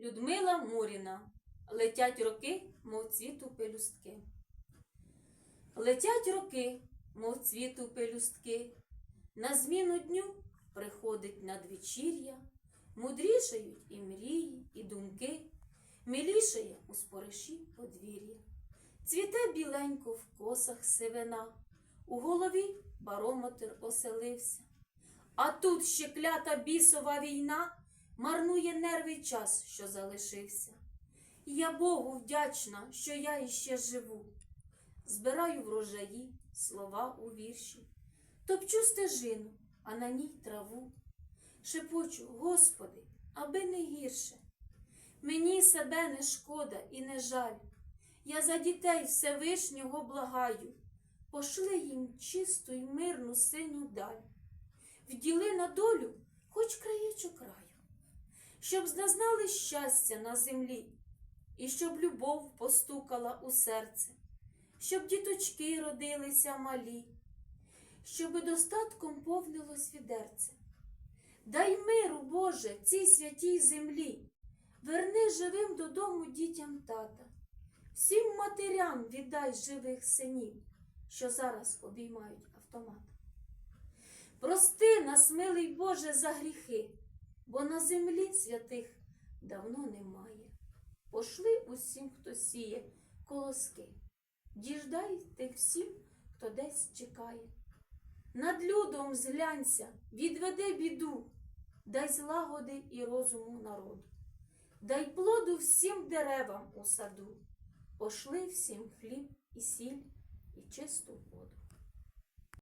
Людмила Муріна. Летять роки, мов цвіту пелюстки. Летять роки, мов цвіту пелюстки. На зміну дню приходить надвечір'я, мудрішають і мрії, і думки, милішає у спориші подвір'я. Цвіте біленько в косах сивина, у голові барометр оселився. А тут ще клята бісова війна марнує нервий час, що залишився. Я Богу вдячна, що я іще живу. Збираю врожаї, слова у вірші, топчу стежину, а на ній траву. Шепочу, Господи, аби не гірше. Мені себе не шкода і не жаль. Я за дітей Всевишнього благаю. Пошли їм чисту й мирну синю даль. Вділи на долю хоч краєчок краю, щоб зазнали щастя на землі, і щоб любов постукала у серце, щоб діточки родилися малі, щоб достатком повнилось відерце. Дай миру, Боже, цій святій землі, верни живим додому дітям тата, всім матерям віддай живих синів, що зараз обіймають автомат. Прости нас, милий Боже, за гріхи, бо на землі святих давно немає. Пошли усім, хто сіє колоски, діждай тих всім, хто десь чекає. Над людом зглянься, відведи біду, дай злагоди і розуму народу, дай плоду всім деревам у саду, пошли всім хліб і сіль і чисту воду.